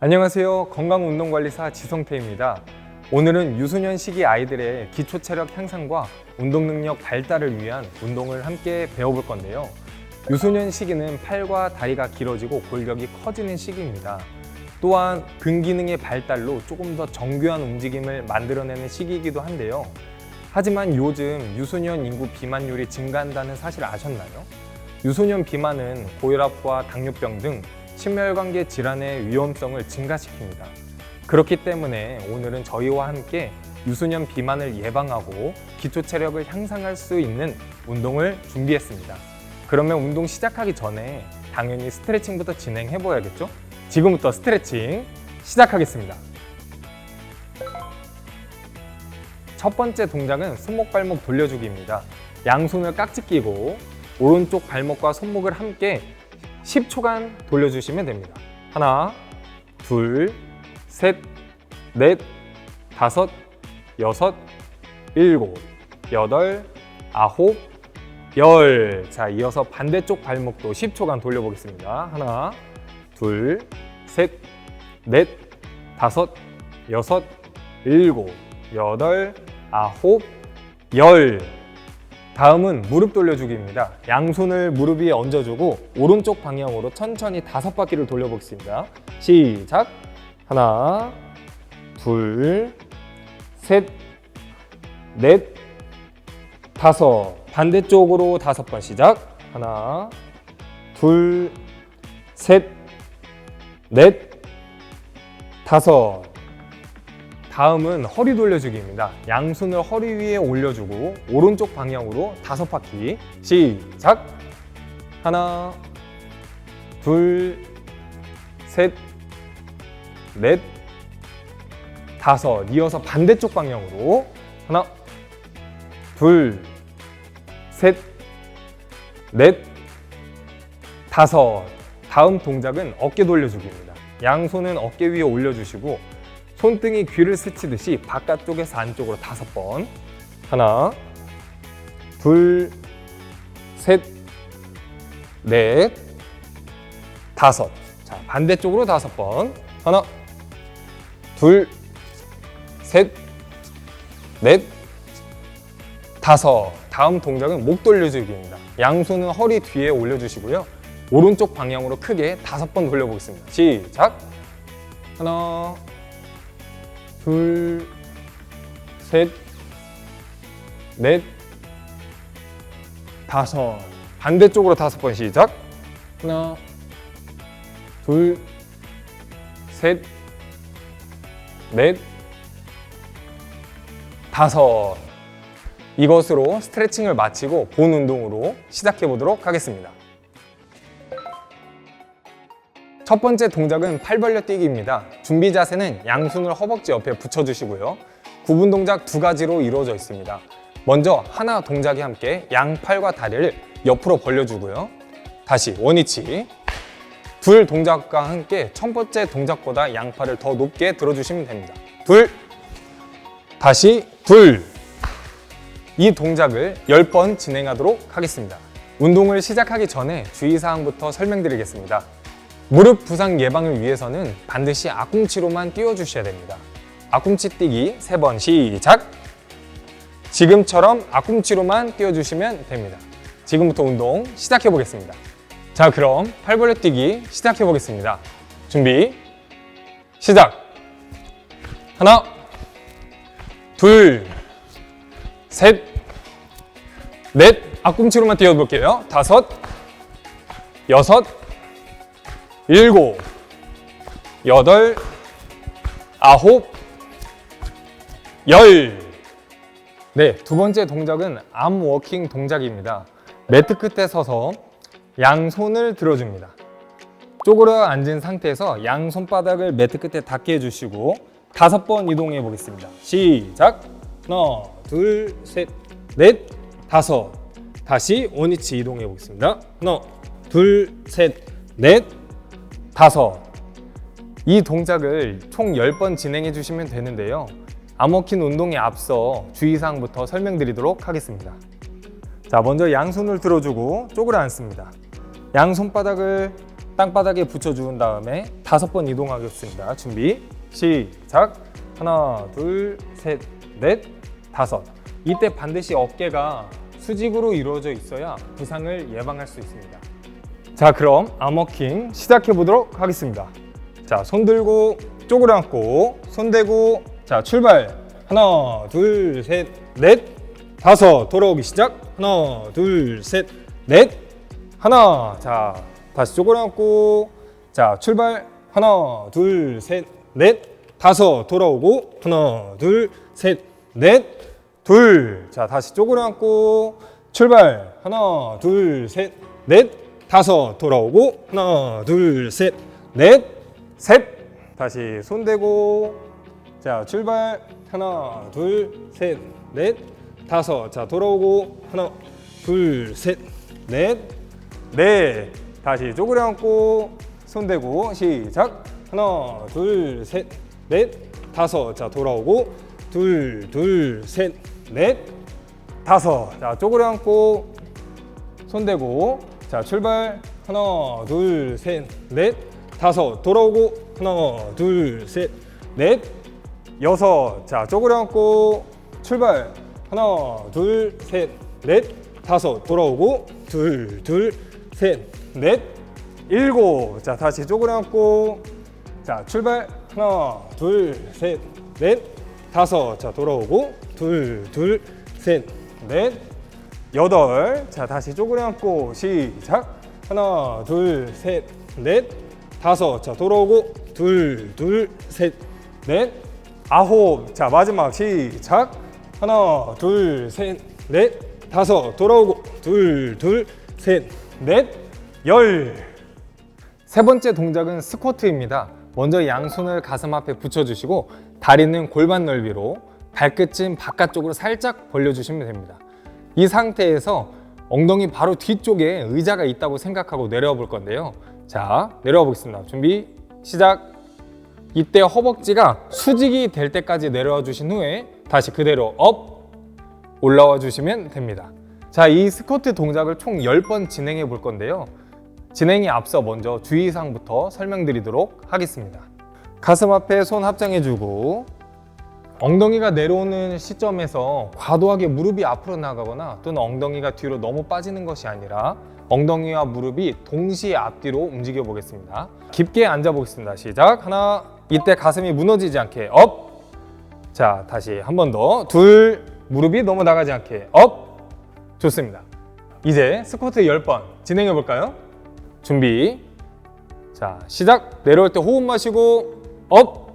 안녕하세요. 건강운동관리사 지성태입니다. 오늘은 유소년 시기 아이들의 기초 체력 향상과 운동 능력 발달을 위한 운동을 함께 배워볼 건데요. 유소년 시기는 팔과 다리가 길어지고 골격이 커지는 시기입니다. 또한 근기능의 발달로 조금 더 정교한 움직임을 만들어내는 시기이기도 한데요. 하지만 요즘 유소년 인구 비만율이 증가한다는 사실 아셨나요? 유소년 비만은 고혈압과 당뇨병 등 심혈관계 질환의 위험성을 증가시킵니다. 그렇기 때문에 오늘은 저희와 함께 유소년 비만을 예방하고 기초 체력을 향상할 수 있는 운동을 준비했습니다. 그러면 운동 시작하기 전에 당연히 스트레칭부터 진행해 보야겠죠? 지금부터 스트레칭 시작하겠습니다. 첫 번째 동작은 손목 발목 돌려주기입니다. 양손을 깍지 끼고 오른쪽 발목과 손목을 함께 10초간 돌려주시면 됩니다. 하나, 둘, 셋, 넷, 다섯, 여섯, 일곱, 여덟, 아홉, 열. 자, 이어서 반대쪽 발목도 10초간 돌려보겠습니다. 하나, 둘, 셋, 넷, 다섯, 여섯, 일곱, 여덟, 아홉, 열. 다음은 무릎 돌려주기입니다. 양손을 무릎 위에 얹어주고 오른쪽 방향으로 천천히 다섯 바퀴를 돌려보겠습니다. 시작. 하나, 둘, 셋, 넷, 다섯. 반대쪽으로 다섯 번 시작. 하나, 둘, 셋, 넷, 다섯. 다음은 허리 돌려주기입니다. 양손을 허리 위에 올려주고 오른쪽 방향으로 다섯 바퀴 시작. 하나, 둘, 셋, 넷, 다섯. 이어서 반대쪽 방향으로 하나, 둘, 셋, 넷, 다섯. 다음 동작은 어깨 돌려주기입니다. 양손은 어깨 위에 올려주시고 손등이 귀를 스치듯이 바깥쪽에서 안쪽으로 다섯 번. 하나, 둘, 셋, 넷, 다섯. 자, 반대쪽으로 다섯 번. 하나, 둘, 셋, 넷, 다섯. 다음 동작은 목 돌려주기입니다. 양손은 허리 뒤에 올려주시고요. 오른쪽 방향으로 크게 다섯 번 돌려보겠습니다. 시작. 하나, 둘, 셋, 넷, 다섯. 반대쪽으로 다섯 번 시작. 하나, 둘, 셋, 넷, 다섯. 이것으로 스트레칭을 마치고 본 운동으로 시작해 보도록 하겠습니다. 첫 번째 동작은 팔 벌려 뛰기입니다. 준비 자세는 양손을 허벅지 옆에 붙여주시고요. 구분 동작 두 가지로 이루어져 있습니다. 먼저 하나 동작에 함께 양팔과 다리를 옆으로 벌려주고요. 다시 원위치. 둘 동작과 함께 첫 번째 동작보다 양팔을 더 높게 들어주시면 됩니다. 둘, 다시 둘. 이 동작을 10번 진행하도록 하겠습니다. 운동을 시작하기 전에 주의사항부터 설명드리겠습니다. 무릎 부상 예방을 위해서는 반드시 앞꿈치로만 뛰어주셔야 됩니다. 앞꿈치 뛰기 3번 시작! 지금처럼 앞꿈치로만 뛰어주시면 됩니다. 지금부터 운동 시작해 보겠습니다. 자, 그럼 팔 벌려 뛰기 시작해 보겠습니다. 준비, 시작! 하나, 둘, 셋, 넷, 앞꿈치로만 뛰어볼게요. 다섯, 여섯, 일곱, 여덟, 아홉, 열. 네, 두 번째 동작은 암 워킹 동작입니다. 매트 끝에 서서 양손을 들어줍니다. 쪼그려 앉은 상태에서 양 손바닥을 매트 끝에 닿게 해주시고 다섯 번 이동해 보겠습니다. 시작. 하나, 둘, 셋, 넷, 다섯. 다시 원위치 이동해 보겠습니다. 하나, 둘, 셋, 넷, 다섯. 이 동작을 총 10번 진행해 주시면 되는데요. 암워킹 운동에 앞서 주의사항부터 설명드리도록 하겠습니다. 자, 먼저 양손을 들어주고 쪼그려 앉습니다. 양손바닥을 땅바닥에 붙여준 다음에 다섯 번 이동하겠습니다. 준비, 시작. 하나, 둘, 셋, 넷, 다섯. 이때 반드시 어깨가 수직으로 이루어져 있어야 부상을 예방할 수 있습니다. 자, 그럼 암워킹 시작해 보도록 하겠습니다. 자, 손 들고 쪼그려 앉고 손 대고 자, 출발. 하나, 둘, 셋, 넷, 다섯. 돌아오기 시작. 하나, 둘, 셋, 넷. 하나. 자, 다시 쪼그려 앉고 자, 출발. 하나, 둘, 셋, 넷, 다섯. 돌아오고 하나, 둘, 셋, 넷, 둘. 자, 다시 쪼그려 앉고 출발. 하나, 둘, 셋, 넷, 다섯. 돌아오고 하나, 둘, 셋, 넷, 셋. 다시 손 대고 자, 출발. 하나, 둘, 셋, 넷, 다섯. 자, 돌아오고 하나, 둘, 셋, 넷, 네. 다시 쪼그려 앉고 손 대고 시작. 하나, 둘, 셋, 넷, 다섯. 자, 돌아오고 둘, 둘, 셋, 넷, 다섯. 자, 쪼그려 앉고 손 대고 자, 출발. 하나, 둘, 셋, 넷, 다섯. 돌아오고 하나, 둘, 셋, 넷, 여섯. 자, 쪼그려 앉고 출발. 하나, 둘, 셋, 넷, 다섯. 돌아오고 둘, 둘, 셋, 넷, 일곱. 자, 다시 쪼그려 앉고 자, 출발. 하나, 둘, 셋, 넷, 다섯. 자, 돌아오고 둘, 둘, 셋, 넷, 여덟. 자, 다시 쪼그려 앉고 시작. 하나, 둘, 셋, 넷, 다섯. 자, 돌아오고 둘, 둘, 셋, 넷, 아홉. 자, 마지막 시작. 하나, 둘, 셋, 넷, 다섯. 돌아오고 둘, 둘, 셋, 넷, 열. 세 번째 동작은 스쿼트입니다. 먼저 양손을 가슴 앞에 붙여주시고 다리는 골반 넓이로 발끝은 바깥쪽으로 살짝 벌려주시면 됩니다. 이 상태에서 엉덩이 바로 뒤쪽에 의자가 있다고 생각하고 내려와 볼 건데요. 자, 내려와 보겠습니다. 준비, 시작. 이때 허벅지가 수직이 될 때까지 내려와 주신 후에 다시 그대로 업 올라와 주시면 됩니다. 자, 이 스쿼트 동작을 총 10번 진행해 볼 건데요. 진행에 앞서 먼저 주의사항부터 설명드리도록 하겠습니다. 가슴 앞에 손 합장해 주고 엉덩이가 내려오는 시점에서 과도하게 무릎이 앞으로 나가거나 또는 엉덩이가 뒤로 너무 빠지는 것이 아니라 엉덩이와 무릎이 동시에 앞뒤로 움직여 보겠습니다. 깊게 앉아 보겠습니다. 시작. 하나. 이때 가슴이 무너지지 않게 업. 자, 다시 한 번 더. 둘. 무릎이 너무 나가지 않게 업. 좋습니다. 이제 스쿼트 10번 진행해 볼까요? 준비. 자, 시작. 내려올 때 호흡 마시고 업.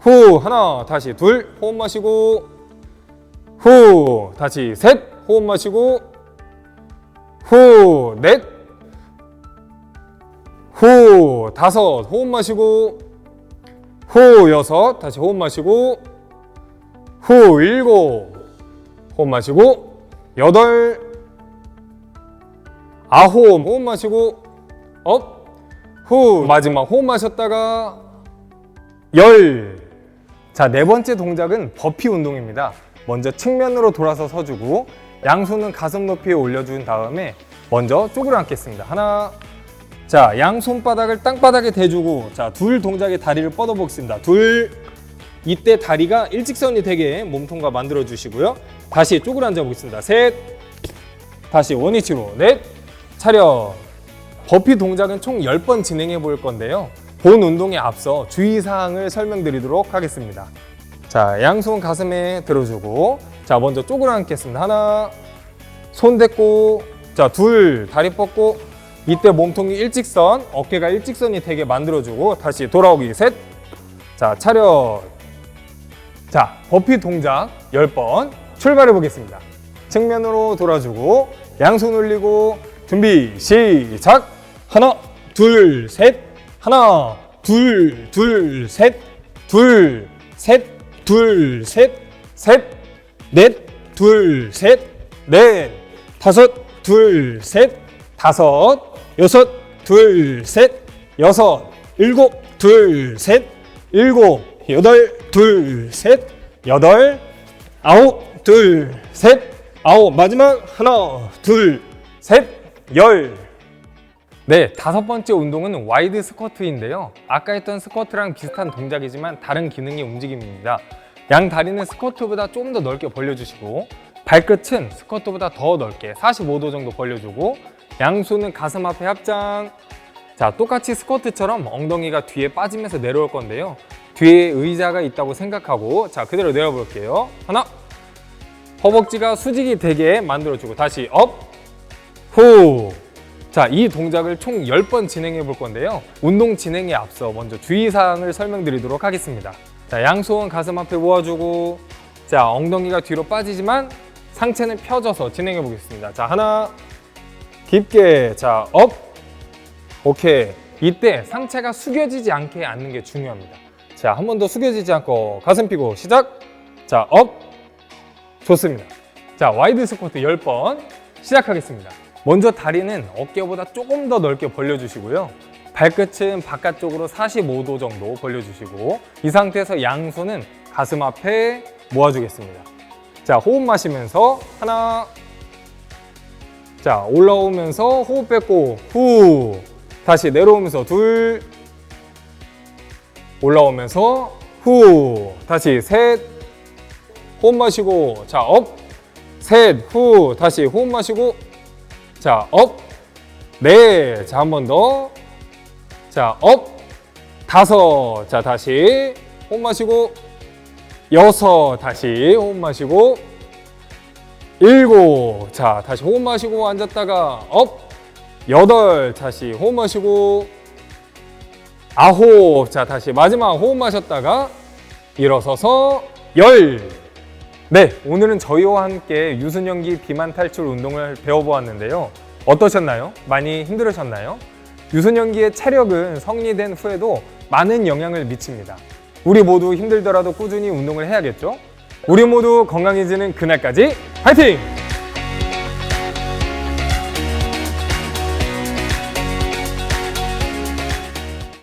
후 하나 다시 둘 호흡 마시고 후 다시 셋 호흡 마시고 후 넷 후 다섯 호흡 마시고 후 여섯 다시 호흡 마시고 후 일곱 호흡 마시고 여덟 아홉 호흡 마시고 업 후 마지막 호흡 마셨다가 열. 자, 네 번째 동작은 버피 운동입니다. 먼저 측면으로 돌아서 서주고 양손은 가슴 높이에 올려준 다음에 먼저 쪼그려 앉겠습니다. 하나. 자, 양손바닥을 땅바닥에 대주고 자, 둘 동작의 다리를 뻗어 보겠습니다. 둘. 이때 다리가 일직선이 되게 몸통과 만들어 주시고요. 다시 쪼그려 앉아 보겠습니다. 셋. 다시 원위치로 넷. 차렷. 버피 동작은 총 10번 진행해 볼 건데요. 본 운동에 앞서 주의사항을 설명드리도록 하겠습니다. 자, 양손 가슴에 들어주고, 자, 먼저 쪼그려 앉겠습니다. 하나, 손 댔고, 자, 둘, 다리 뻗고, 이때 몸통이 일직선, 어깨가 일직선이 되게 만들어주고, 다시 돌아오기 셋. 자, 차렷. 자, 버피 동작 10번 출발해 보겠습니다. 측면으로 돌아주고, 양손 올리고, 준비, 시작! 하나, 둘, 셋, 하나, 둘, 둘, 셋, 둘, 셋, 둘, 셋, 셋, 넷, 둘, 셋, 넷, 다섯, 둘, 셋, 다섯, 여섯, 둘, 셋, 여섯, 일곱, 둘, 셋, 일곱, 여덟, 둘, 셋, 여덟, 아홉, 둘, 셋, 아홉, 마지막 하나, 둘, 셋, 열. 네, 다섯 번째 운동은 와이드 스쿼트인데요. 아까 했던 스쿼트랑 비슷한 동작이지만 다른 기능의 움직임입니다. 양 다리는 스쿼트보다 좀 더 넓게 벌려주시고 발끝은 스쿼트보다 더 넓게 45도 정도 벌려주고 양손은 가슴 앞에 합장. 자, 똑같이 스쿼트처럼 엉덩이가 뒤에 빠지면서 내려올 건데요. 뒤에 의자가 있다고 생각하고 자, 그대로 내려 볼게요. 하나, 허벅지가 수직이 되게 만들어주고 다시 업, 후. 자, 이 동작을 총 10번 진행해 볼 건데요. 운동 진행에 앞서 먼저 주의사항을 설명드리도록 하겠습니다. 자, 양손 가슴 앞에 모아주고 자, 엉덩이가 뒤로 빠지지만 상체는 펴져서 진행해 보겠습니다. 자, 하나, 깊게, 자, 업, 오케이. 이때 상체가 숙여지지 않게 앉는 게 중요합니다. 자, 한 번 더 숙여지지 않고 가슴 펴고 시작. 자, 업. 좋습니다. 자, 와이드 스쿼트 10번 시작하겠습니다. 먼저 다리는 어깨보다 조금 더 넓게 벌려주시고요. 발끝은 바깥쪽으로 45도 정도 벌려주시고 이 상태에서 양손은 가슴 앞에 모아주겠습니다. 자, 호흡 마시면서 하나. 자, 올라오면서 호흡 뺏고 후. 다시 내려오면서 둘. 올라오면서 후. 다시 셋. 호흡 마시고 자, 업. 셋, 후. 다시 호흡 마시고 자, 업 네, 자, 한 번 더. 자, 업 다섯. 자, 다시 호흡 마시고 여섯. 다시 호흡 마시고 일곱. 자, 다시 호흡 마시고 앉았다가 업 여덟. 다시 호흡 마시고 아홉. 자, 다시 마지막 호흡 마셨다가 일어서서 열. 네, 오늘은 저희와 함께 유순연기 비만 탈출 운동을 배워보았는데요. 어떠셨나요? 많이 힘들으셨나요? 유순연기의 체력은 성리된 후에도 많은 영향을 미칩니다. 우리 모두 힘들더라도 꾸준히 운동을 해야겠죠? 우리 모두 건강해지는 그날까지 파이팅!